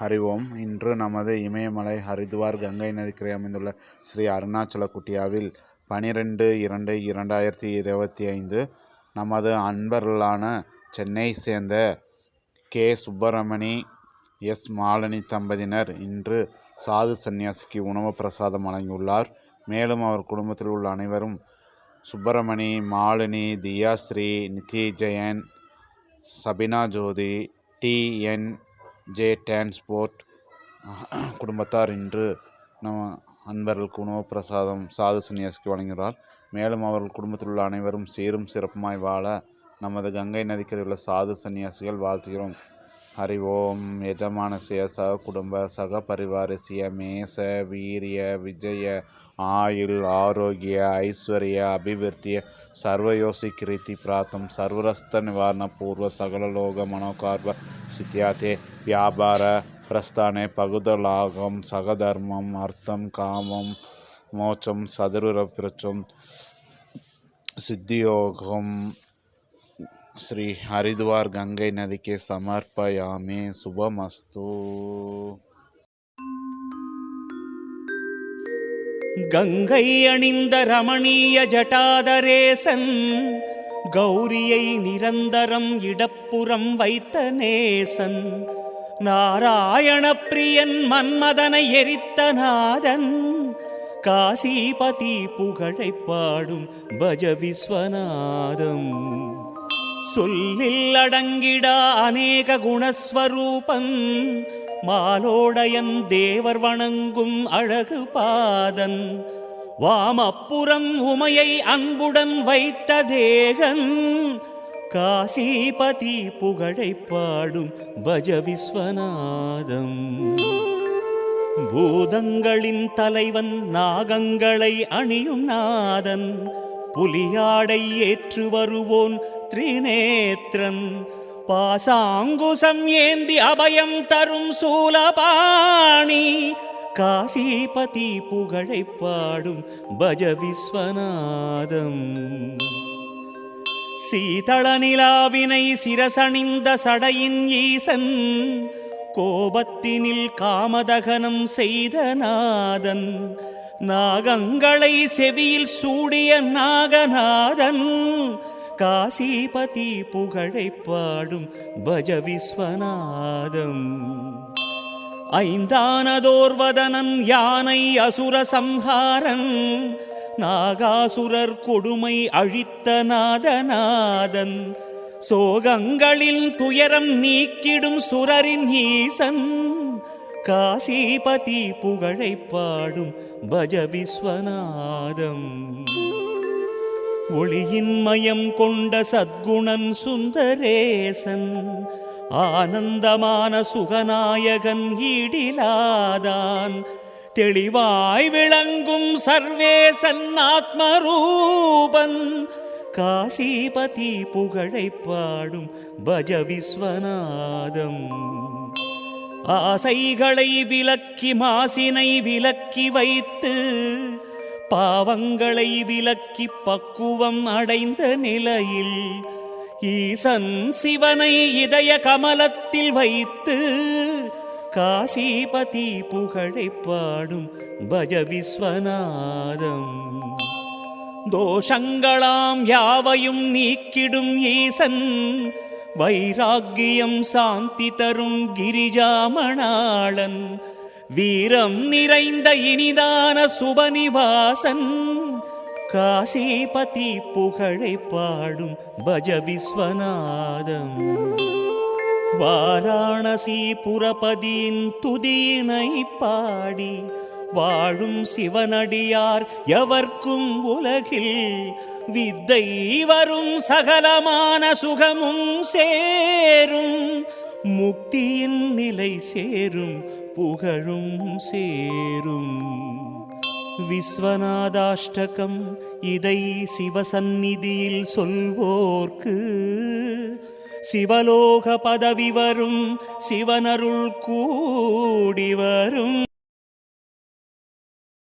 ஹரி ஓம் இன்று நமது இமயமலை ஹரித்வார் கங்கை நதிக்கரை அமைந்துள்ள ஸ்ரீ அருணாச்சல குட்டியாவில் பனிரெண்டு இரண்டு இரண்டாயிரத்தி இருபத்தி ஐந்து நமது அன்பர்களான சென்னை சேர்ந்த கே. சுப்பிரமணி எஸ். மாலினி தம்பதியினர் இன்று சாது சந்நியாசிக்கு உணவு பிரசாதம் வழங்கியுள்ளார். மேலும் அவர் குடும்பத்தில் உள்ள அனைவரும் Subramani Malini Thiyashree Jayan Sabina Jothi T. N. J transport குடும்பத்தார் இன்று நம்ம அன்பர்களுக்கு உணவு பிரசாதம் சாது சன்னியாசிக்கு வழங்குகிறார். மேலும் அவர்கள் குடும்பத்தில் உள்ள அனைவரும் சீரும் சிறப்புமாய் வாழ நமது கங்கை நதிக்கரையில் உள்ள சாது சன்னியாசிகள் வாழ்த்துகிறோம். ஹரி ஓம் யஜமானசிய ச குடும்ப சக பரிவாரிசிய மேச வீரிய விஜய ஆயுள் ஆரோக்கிய ஐஸ்வர்ய அபிவிருத்திய சர்வயோசி கிருத்தி பிராத்தம் சர்வரஸ்த நிவாரண பூர்வ சகலலோக மனோகார்வ சித்தியாத்தே வியாபார பிரஸ்தானே பகுதலாகம் சகதர்மம் அர்த்தம் காமம் மோட்சம் சதுர பிரச்சம் சித்தியோகம் ஸ்ரீ ஹரித்வார் கங்கை நதிக்கு சமர்ப்பயாமே. சுபமஸ்து. கங்கை அணிந்த ரமணீய ஜட்டாதரேசன் கௌரியை நிரந்தரம் இடப்புறம் வைத்த நேசன் நாராயண பிரியன் மன்மதனை எரித்த நாதன் காசிபதி புகழை பாடும் பஜ விஸ்வநாதம். சொல்லில் அடங்கிடா அநேக குணஸ்வரூபன் மாலோடயன் தேவர் வணங்கும் அழகு பாதன். வாமப்புறம் உமையை அன்புடன் வைத்த தேகன். காசிபதி புகழை பாடும் பஜ விஸ்வநாதம் பூதங்களின் தலைவன் நாகங்களை அணியும் நாதன். புலியாடை ஏற்று வருவோன் திரிநேத்திரன் பாசாங்குசம் ஏந்தி அபயம் தரும் சூலபாணி. காசிபதி புகழைப் பாடும் பஜ விஸ்வநாதம். சீதள நிலாவினை சிரசணிந்த சடையின் ஈசன் கோபத்தினில் காமதகனம் செய்த நாதன். நாகங்களை செவியில் சூடிய நாகநாதன் காசிபதி புகழை பாடும் பஜ விஸ்வநாதம். ஐந்தானதோர்வதனன் யானை அசுர சம்ஹாரன் நாகாசுரர் கொடுமை அழித்த நாதநாதன். சோகங்களில் துயரம் நீக்கிடும் சுரரின் ஈசன் காசிபதி புகழை பாடும் பஜ விஸ்வநாதம். ஒளியின் மயம் கொண்ட சத்குணன் சுந்தரேசன் ஆனந்தமான சுகநாயகன் ஈடிலாதான். தெளிவாய் விளங்கும் சர்வேசன் ஆத்மரூபன் காசிபதி புகழை பாடும் பஜ விஸ்வநாதம் ஆசைகளை விலக்கி மாசினை விலக்கி வைத்து பாவங்களை விலக்கி பக்குவம் அடைந்த நிலையில் ஈசன் சிவனை இதய கமலத்தில் வைத்து காசிபதி புகழை பாடும் பஜ விஸ்வநாதம் தோஷங்களாம் யாவையும் நீக்கிடும் ஈசன் வைராக்கியம் சாந்தி தரும் கிரிஜாமணாளன். வீரம் நிறைந்த இனிதான சுபநிவாசன். காசிபதி புகழை பாடும் பஜ விஸ்வநாதம். வாராணசி புரபதியின் துதியினை பாடி வாழும் சிவனடியார் எவர்க்கும் உலகில் வித்தை வரும் சகலமான சுகமும் சேரும். முக்தியின் நிலை சேரும் புகழும் சேரும் விஸ்வநாதாஷ்டகம் இதை சிவசந்நிதியில் சொல்வோர்க்கு சிவலோக பதவி வரும் சிவனருள் கூடி வரும்